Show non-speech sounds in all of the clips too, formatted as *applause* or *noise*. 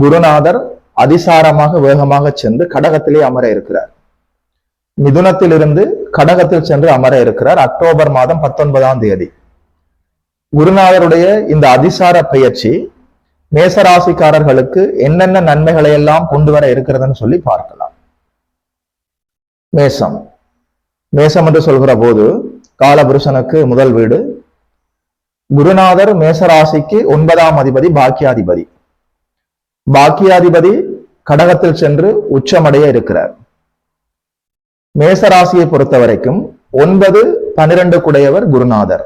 குருநாதர் அதிசாரமாக வேகமாக சென்று கடகத்திலே அமர இருக்கிறார். மிதுனத்திலிருந்து கடகத்தில் சென்று அமர இருக்கிறார். அக்டோபர் மாதம் பத்தொன்பதாம் தேதி. குருநாதருடைய இந்த அதிசார பயிற்சி மேசராசிக்காரர்களுக்கு என்னென்ன நன்மைகளை எல்லாம் கொண்டு வர இருக்கிறதுன்னு சொல்லி பார்க்கலாம். மேசம். மேசம் என்று சொல்கிற போது காலபுருஷனுக்கு முதல் வீடு. குருநாதர் மேசராசிக்கு ஒன்பதாம் அதிபதி பாக்கியாதிபதி. பாக்கியாதிபதி கடகத்தில் சென்று உச்சமடைய இருக்கிறார். மேசராசியை பொறுத்த வரைக்கும் ஒன்பது பனிரெண்டு குடையவர் குருநாதர்.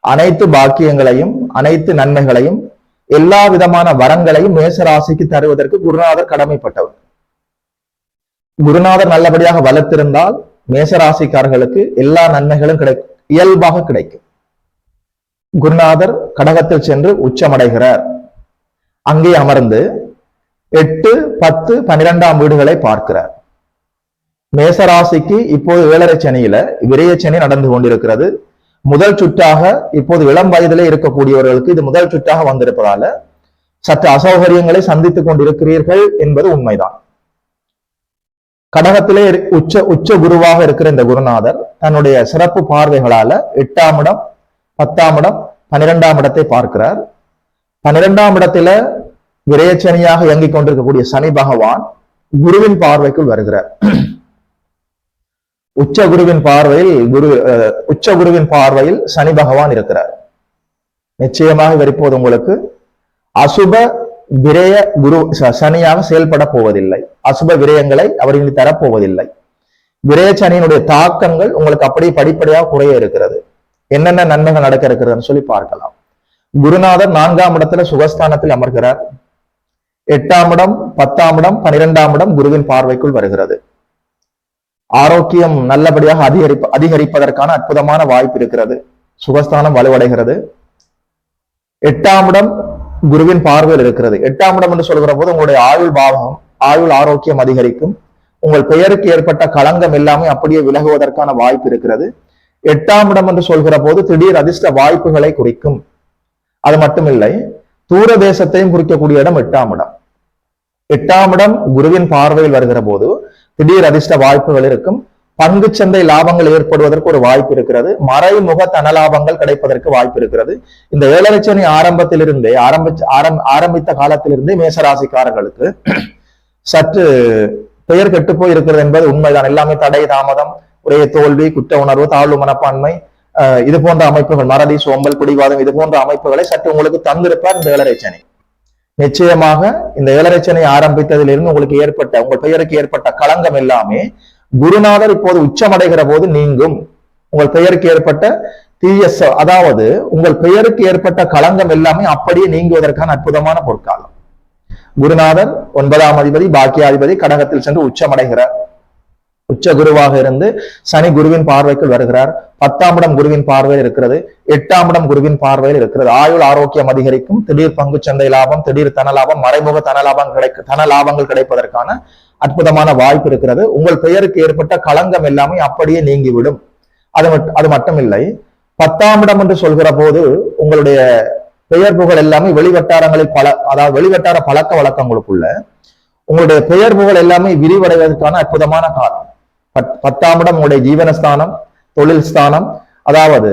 அனைத்து பாக்கியங்களையும் அனைத்து நன்மைகளையும் எல்லா விதமான வரங்களையும் மேசராசிக்கு தருவதற்கு குருநாதர் கடமைப்பட்டவர். குருநாதர் நல்லபடியாக வளர்த்திருந்தால் மேசராசிக்காரர்களுக்கு எல்லா நன்மைகளும் கிடைக்கும் இயல்பாக கிடைக்கும். குருநாதர் கடகத்தில் சென்று உச்சமடைகிறார். அங்கே அமர்ந்து எட்டு பத்து பன்னிரெண்டாம் வீடுகளை பார்க்கிறார். மேசராசிக்கு இப்போது ஏழரை சனியில விரைய சனி நடந்து கொண்டிருக்கிறது. முதல் சுற்றாக இப்போது இளம் வயதிலே இருக்கக்கூடியவர்களுக்கு இது முதல் சுற்றாக வந்திருப்பதால சற்று அசௌகரியங்களை சந்தித்துக் கொண்டிருக்கிறீர்கள் என்பது உண்மைதான். கடகத்திலே உச்ச உச்ச குருவாக இருக்கிற இந்த குருநாதர் தன்னுடைய சிறப்பு பார்வைகளால எட்டாம் இடம் பத்தாம் இடம் பன்னிரெண்டாம் இடத்தை பார்க்கிறார். பன்னிரெண்டாம் இடத்துல விரயச்சனியாக இயங்கிக் கொண்டிருக்கக்கூடிய சனி பகவான் குருவின் பார்வைக்குள் வருகிறார். உச்ச குருவின் பார்வையில் குரு உச்ச குருவின் பார்வையில் சனி பகவான் இருக்கிறார். நிச்சயமாக இவர் இப்போது உங்களுக்கு அசுப விரய குரு சனியாக செயல்பட போவதில்லை. அசுப விரயங்களை அவர் இனி தரப்போவதில்லை. விரய சனியினுடைய தாக்கங்கள் உங்களுக்கு அப்படியே படிப்படியாக குறைய இருக்கிறது. என்னென்ன நன்மைகள் நடக்க இருக்கிறதுன்னு சொல்லி பார்க்கலாம். குருநாதர் நான்காம் இடத்துல சுகஸ்தானத்தில் அமர்கிறார். எட்டாம் இடம் பத்தாம் இடம் பனிரெண்டாம் இடம் குருவின் பார்வைக்குள் வருகிறது. ஆரோக்கியம் நல்லபடியாக அதிகரிப்ப அதிகரிப்பதற்கான அற்புதமான வாய்ப்பு இருக்கிறது. சுகஸ்தானம் வலுவடைகிறது. எட்டாம் இடம் குருவின் பார்வையில் இருக்கிறது. எட்டாம் இடம் என்று சொல்கிற போது உங்களுடைய ஆயுள் பாவம் ஆயுள் ஆரோக்கியம் அதிகரிக்கும். உங்கள் பெயருக்கு ஏற்பட்ட களங்கம் எல்லாமே அப்படியே விலகுவதற்கான வாய்ப்பு இருக்கிறது. எட்டாம் இடம் என்று சொல்கிற போது திடீர் அதிர்ஷ்ட வாய்ப்புகளை குறிக்கும். அது மட்டுமில்லை தூர தேசத்தையும் குறிக்கக்கூடிய இடம் எட்டாம் இடம். எட்டாம் இடம் குருவின் பார்வையில் வருகிற போது திடீர் அதிர்ஷ்ட வாய்ப்புகள் இருக்கும். பங்கு சந்தை லாபங்கள் ஏற்படுவதற்கு ஒரு வாய்ப்பு இருக்கிறது. மறைமுக தனலாபங்கள் கிடைப்பதற்கு வாய்ப்பு இருக்கிறது. இந்த ஏழரை சனி ஆரம்பத்திலிருந்தே ஆரம்பிச்ச ஆரம் ஆரம்பித்த காலத்திலிருந்தே மேசராசிக்காரர்களுக்கு சற்று பெயர் கெட்டு போய் இருக்கிறது என்பது உண்மைதான். எல்லாமே தடை தாமதம் ஒரே தோல்வி குற்ற உணர்வு தாழ்வு மனப்பான்மை இது போன்ற அமைப்புகள் மறதி சோம்பல் குடிவாதம் இது போன்ற அமைப்புகளை சற்று உங்களுக்கு தந்திருப்பார் இந்த ஏழரை சனி. நிச்சயமாக இந்த ஏழரை சனி ஆரம்பித்ததிலிருந்து உங்களுக்கு ஏற்பட்ட உங்கள் பெயருக்கு ஏற்பட்ட களங்கம் எல்லாமே குருநாதர் இப்போது உச்சமடைகிற போது நீங்கும். உங்கள் பெயருக்கு ஏற்பட்ட தீய அதாவது உங்கள் பெயருக்கு ஏற்பட்ட களங்கம் எல்லாமே அப்படியே நீங்குவதற்கான அற்புதமான பொற்காலம். குருநாதர் ஒன்பதாம் அதிபதி பாக்கியாதிபதி கடகத்தில் சென்று உச்சமடைகிறார். உச்ச குருவாக இருந்து சனி குருவின் பார்வைக்குள் வருகிறார். பத்தாம் இடம் குருவின் பார்வையில் இருக்கிறது. எட்டாம் இடம் குருவின் பார்வையில் இருக்கிறது. ஆயுள் ஆரோக்கியம் அதிகரிக்கும். திடீர் பங்கு சந்தை லாபம் திடீர் தன லாபம் மறைமுக தன லாபம் கிடைக்க தன லாபங்கள் கிடைப்பதற்கான அற்புதமான வாய்ப்பு இருக்கிறது. உங்கள் பெயருக்கு ஏற்பட்ட களங்கம் எல்லாமே அப்படியே நீங்கிவிடும். அது அது மட்டும் இல்லை பத்தாம் இடம் என்று சொல்கிற போது உங்களுடைய பெயர் புகழ் எல்லாமே வெளிவட்டாரங்களில் பல அதாவது வெளிவட்டார பழக்க வழக்கங்களுக்குள்ள உங்களுடைய பெயர் புகழ் எல்லாமே விரிவடைவதற்கான அற்புதமான காலம். பத்தாம் இடம் உங்களுடைய ஜீவனஸ்தானம் தொழில் ஸ்தானம் அதாவது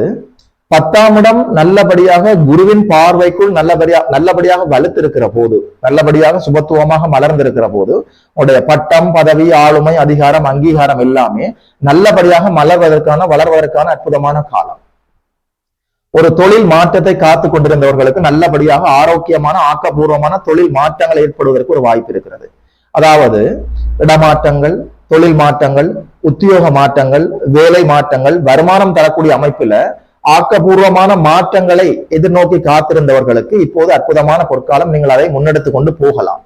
பத்தாம் இடம் நல்லபடியாக குருவின் பார்வைக்குள் நல்லபடியா நல்லபடியாக வலுத்திருக்கிற போது நல்லபடியாக சுபத்துவமாக மலர்ந்திருக்கிற போது உங்களுடைய பட்டம் பதவி ஆளுமை அதிகாரம் அங்கீகாரம் எல்லாமே நல்லபடியாக மலர்வதற்கான வளர்வதற்கான அற்புதமான காலம். ஒரு தொழில் மாற்றத்தை காத்து கொண்டிருந்தவர்களுக்கு நல்லபடியாக ஆரோக்கியமான ஆக்கப்பூர்வமான தொழில் மாற்றங்கள் ஏற்படுவதற்கு ஒரு வாய்ப்பு இருக்கிறது. அதாவது இடமாற்றங்கள் தொழில் மாற்றங்கள் உத்தியோக மாற்றங்கள் வேலை மாற்றங்கள் வருமானம் தரக்கூடிய அமைப்புல ஆக்கப்பூர்வமான மாற்றங்களை எதிர்நோக்கி காத்திருந்தவர்களுக்கு இப்போது அற்புதமான பொற்காலம் நீங்கள் அதை முன்னெடுத்து கொண்டு போகலாம்.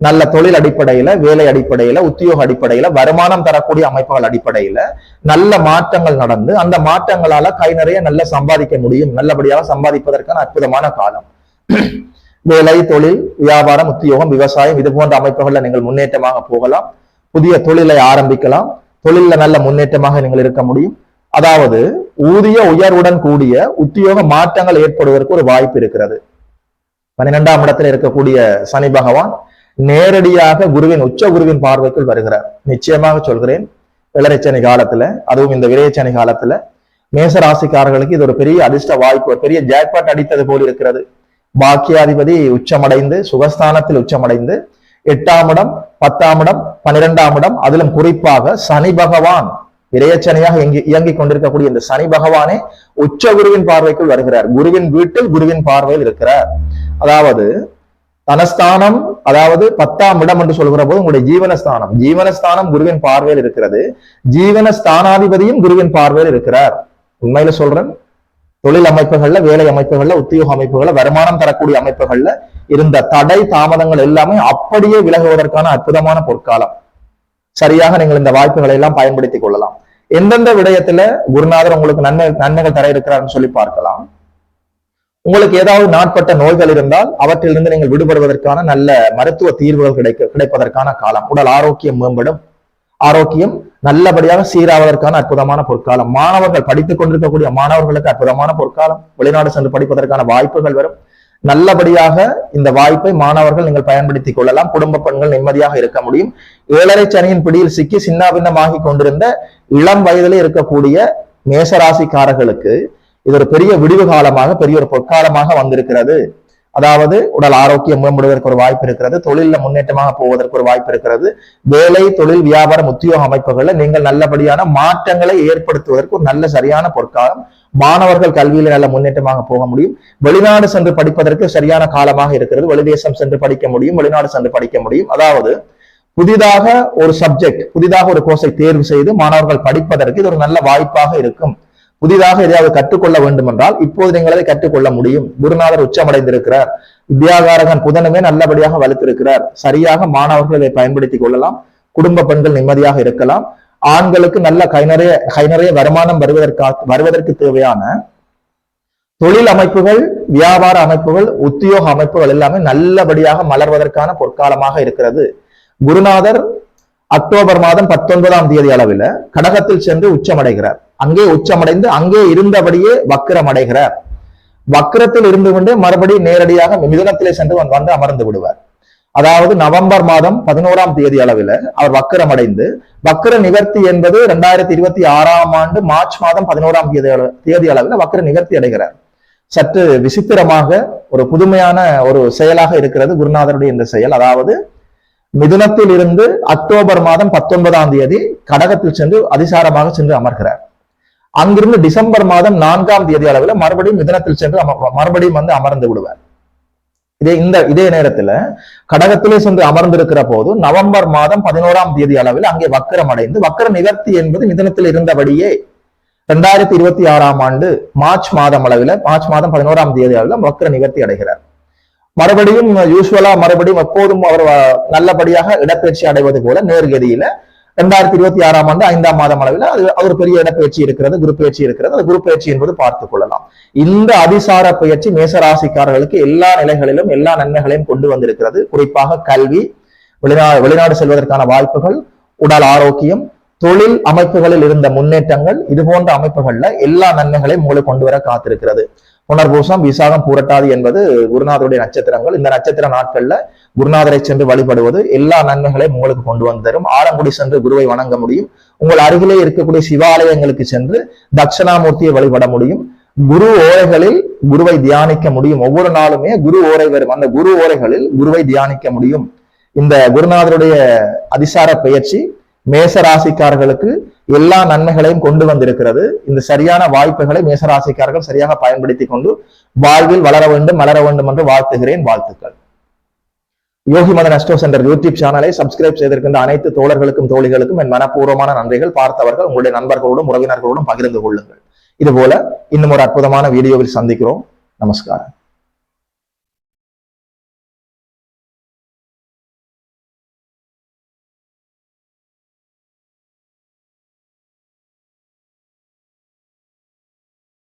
நல்ல தொழில் அடிப்படையில வேலை அடிப்படையில உத்தியோக அடிப்படையில வருமானம் தரக்கூடிய அமைப்புகள் அடிப்படையில நல்ல மாற்றங்கள் நடந்து அந்த மாற்றங்களால கை நிறைய நல்ல சம்பாதிக்க முடியும். நல்லபடியாக சம்பாதிப்பதற்கான அற்புதமான காலம். *clears throat* வேலை தொழில் வியாபாரம் உத்தியோகம் விவசாயம் இது போன்ற அமைப்புகள்ல நீங்கள் முன்னேற்றமாக போகலாம். புதிய தொழிலை ஆரம்பிக்கலாம். தொழில்ல நல்ல முன்னேற்றமாக நீங்கள் இருக்க முடியும். அதாவது ஊதிய உயர்வுடன் கூடிய உத்தியோக மாற்றங்கள் ஏற்படுவதற்கு ஒரு வாய்ப்பு இருக்கிறது. பன்னிரெண்டாம் இடத்துல இருக்கக்கூடிய சனி பகவான் நேரடியாக குருவின் உச்ச குருவின் பார்வைக்குள் வருகிறார். நிச்சயமாக சொல்கிறேன் இளரைச்சனி காலத்துல அதுவும் இந்த விரையச்சனி காலத்துல மேச ராசிக்காரர்களுக்கு இது ஒரு பெரிய அதிர்ஷ்ட வாய்ப்பு ஒரு பெரிய ஜாக்பாட் அடித்தது போல் இருக்கிறது. பாக்கியாதிபதி உச்சமடைந்து சுகஸ்தானத்தில் உச்சமடைந்து எட்டாம் இடம் பத்தாம் இடம் பன்னிரெண்டாம் இடம் அதிலும் குறிப்பாக சனி பகவான் இறையச்சனையாக இயங்கிக் கொண்டிருக்கக்கூடிய இந்த சனி பகவானே உச்ச குருவின் பார்வைக்குள் வருகிறார். குருவின் வீட்டில் குருவின் பார்வையில் இருக்கிறார். அதாவது தனஸ்தானம் அதாவது பத்தாம் இடம் என்று சொல்கிற போது உங்களுடைய ஜீவனஸ்தானம். ஜீவனஸ்தானம் குருவின் பார்வையில் இருக்கிறது. ஜீவனஸ்தானாதிபதியும் குருவின் பார்வையில் இருக்கிறார். உண்மையில சொல்றேன் தொழில் அமைப்புகள்ல வேலை அமைப்புகள்ல உத்தியோக அமைப்புகள்ல வருமானம் தரக்கூடிய அமைப்புகள்ல இருந்த தடை தாமதங்கள் எல்லாமே அப்படியே விலகுவதற்கான அற்புதமான பொற்காலம். சரியாக நீங்கள் இந்த வாய்ப்புகளை எல்லாம் பயன்படுத்திக் கொள்ளலாம். எந்தெந்த விடயத்துல குருநாதர் உங்களுக்கு நன்மை நன்மைகள் தர இருக்கிறார்னு சொல்லி பார்க்கலாம். உங்களுக்கு ஏதாவது நாட்பட்ட நோய்கள் இருந்தால் அவற்றிலிருந்து நீங்கள் விடுபடுவதற்கான நல்ல மருத்துவ தீர்வுகள் கிடைக்க கிடைப்பதற்கான காலம். உடல் ஆரோக்கியம் மேம்படும். ஆரோக்கியம் நல்லபடியாக சீராவதற்கான அற்புதமான பொற்காலம். மாணவர்கள் படித்துக் கொண்டிருக்கக்கூடிய மாணவர்களுக்கு அற்புதமான பொற்காலம். வெளிநாடு சென்று படிப்பதற்கான வாய்ப்புகள் வரும். நல்லபடியாக இந்த வாய்ப்பை மாணவர்கள் நீங்கள் பயன்படுத்திக் கொள்ளலாம். குடும்ப பெண்கள் நிம்மதியாக இருக்க முடியும். ஏழரை சனியின் பிடியில் சிக்கி சின்னாபின்னமாகி கொண்டிருந்த இளம் வயதிலே இருக்கக்கூடிய மேசராசிக்காரர்களுக்கு இது ஒரு பெரிய விடிவு காலமாக பெரிய ஒரு பொற்காலமாக வந்திருக்கிறது. அதாவது உடல் ஆரோக்கியம் மேம்படுவதற்கு ஒரு வாய்ப்பு இருக்கிறது தொழிலில் முன்னேற்றமாக போவதற்கு ஒரு வாய்ப்பு இருக்கிறது. வேலை தொழில் வியாபாரம் உத்தியோக அமைப்புகளில் நீங்கள் நல்லபடியான மாற்றங்களை ஏற்படுத்துவதற்கு ஒரு நல்ல சரியான பொற்காலம். மாணவர்கள் கல்வியில நல்ல முன்னேற்றமாக போக முடியும். வெளிநாடு சென்று படிப்பதற்கு சரியான காலமாக இருக்கிறது. வெளிதேசம் சென்று படிக்க முடியும் வெளிநாடு சென்று படிக்க முடியும். அதாவது புதிதாக ஒரு சப்ஜெக்ட் புதிதாக ஒரு கோர்ஸை தேர்வு செய்து மாணவர்கள் படிப்பதற்கு இது ஒரு நல்ல வாய்ப்பாக இருக்கும். புதிதாக எதையாவது கற்றுக்கொள்ள வேண்டும் என்றால் இப்போது நீங்கள் அதை கற்றுக்கொள்ள முடியும். குருநாதர் உச்சமடைந்திருக்கிறார். வித்யாகாரகன் புதனுமே நல்லபடியாக வலுத்திருக்கிறார். சரியாக மாணவர்கள் இதை பயன்படுத்திக் கொள்ளலாம். குடும்ப பெண்கள் நிம்மதியாக இருக்கலாம். ஆண்களுக்கு நல்ல கைநறைய கைநறைய வருமானம் வருவதற்காக வருவதற்கு தேவையான தொழில் அமைப்புகள் வியாபார அமைப்புகள் உத்தியோக அமைப்புகள் எல்லாமே நல்லபடியாக மலர்வதற்கான பொற்காலமாக இருக்கிறது. குருநாதர் அக்டோபர் மாதம் பத்தொன்பதாம் தேதி அளவில் கடகத்தில் சென்று உச்சமடைகிறார். அங்கே உச்சமடைந்து அங்கே இருந்தபடியே வக்கிரம் அடைகிறார் வக்கிரத்தில் இருந்து கொண்டே மறுபடியும் நேரடியாக மிதுனத்திலே சென்று வந்து வந்து அமர்ந்து விடுவார். அதாவது நவம்பர் மாதம் பதினோராம் தேதி அளவில் அவர் வக்கிரம் அடைந்து வக்கிர நிவர்த்தி என்பது ரெண்டாயிரத்தி இருபத்தி ஆறாம் ஆண்டு மார்ச் மாதம் பதினோராம் தேதி தேதி அளவில் வக்கர நிவர்த்தி அடைகிறார். சற்று விசித்திரமாக ஒரு புதுமையான ஒரு செயலாக இருக்கிறது குருநாதருடைய இந்த செயல். அதாவது மிதுனத்தில் இருந்து அக்டோபர் மாதம் பத்தொன்பதாம் தேதி கடகத்தில் சென்று அதிசாரமாக சென்று அமர்கிறார். அங்கிருந்து டிசம்பர் மாதம் நான்காம் தேதி அளவில் மறுபடியும் மிதனத்தில் சென்று மறுபடியும் வந்து அமர்ந்து விடுவார். இதே இந்த இதே நேரத்துல கடகத்திலே சென்று அமர்ந்திருக்கிற போது நவம்பர் மாதம் பதினோராம் தேதி அளவில் அங்கே வக்கரம் அடைந்து வக்கர நிவர்த்தி என்பது மிதனத்தில் இருந்தபடியே ரெண்டாயிரத்தி இருபத்தி ஆறாம் ஆண்டு மார்ச் மாதம் அளவில் மார்ச் மாதம் பதினோராம் தேதி அளவில் வக்கர நிவர்த்தி அடைகிறார். மறுபடியும் யூஸ்வலா மறுபடியும் எப்போதும் அவர் நல்லபடியாக இடப்பெயர்ச்சி அடைவது போல நேர்கதியில ரெண்டாயிரத்தி இருபத்தி ஆறாம் ஆண்டு ஐந்தாம் மாதம் அளவில் அது ஒரு பெரிய இடப்பெயர்ச்சி இருக்கிறது குரு பயிற்சி இருக்கிறது. அந்த குரு பயிற்சி என்பது பார்த்துக் கொள்ளலாம். இந்த அதிசார பயிற்சி மேசராசிக்காரர்களுக்கு எல்லா நிலைகளிலும் எல்லா நன்மைகளையும் கொண்டு வந்திருக்கிறது. குறிப்பாக கல்வி வெளிநாடு வெளிநாடு செல்வதற்கான வாய்ப்புகள் உடல் ஆரோக்கியம் தொழில் அமைப்புகளில் இருந்த முன்னேற்றங்கள் இது போன்ற அமைப்புகள்ல எல்லா நன்மைகளையும் உங்களுக்கு கொண்டு வர காத்திருக்கிறது. புனர்பூசம் விசாகம் பூரட்டாது என்பது குருநாதருடைய நட்சத்திரங்கள். இந்த நட்சத்திர நாட்கள்ல குருநாதரை சென்று வழிபடுவது எல்லா நன்மைகளையும் உங்களுக்கு கொண்டு வந்து தரும். ஆலங்குடி சென்று குருவை வணங்க முடியும். உங்கள் அருகிலே இருக்கக்கூடிய சிவாலயங்களுக்கு சென்று தட்சிணாமூர்த்தியை வழிபட முடியும். குரு ஓரைகளில் குருவை தியானிக்க முடியும். ஒவ்வொரு நாளுமே குரு ஓரை வரும். அந்த குரு ஓரைகளில் குருவை தியானிக்க முடியும். இந்த குருநாதருடைய அதிசார பயிற்சி மேசராசிக்காரர்களுக்கு எல்லா நன்மைகளையும் கொண்டு வந்திருக்கிறது. இந்த சரியான வாய்ப்புகளை மேசராசிக்காரர்கள் சரியாக பயன்படுத்தி கொண்டு வாழ்வில் வளர வேண்டும் மலர வேண்டும் என்று வாழ்த்துகிறேன். வாழ்த்துக்கள். Yogi Madan astro centre YouTube சேனலை சப்ஸ்கிரைப் செய்திருக்கின்ற அனைத்து தோழர்களுக்கும் தோழிகளுக்கும் என் மனப்பூர்வமான நன்றிகள். பார்த்தவர்கள் உங்களுடைய நண்பர்களோடும் உறவினர்களோடும் பகிர்ந்து கொள்ளுங்கள். இது போல இன்னும் ஒரு அற்புதமான வீடியோவில் சந்திக்கிறோம். நமஸ்காரம்.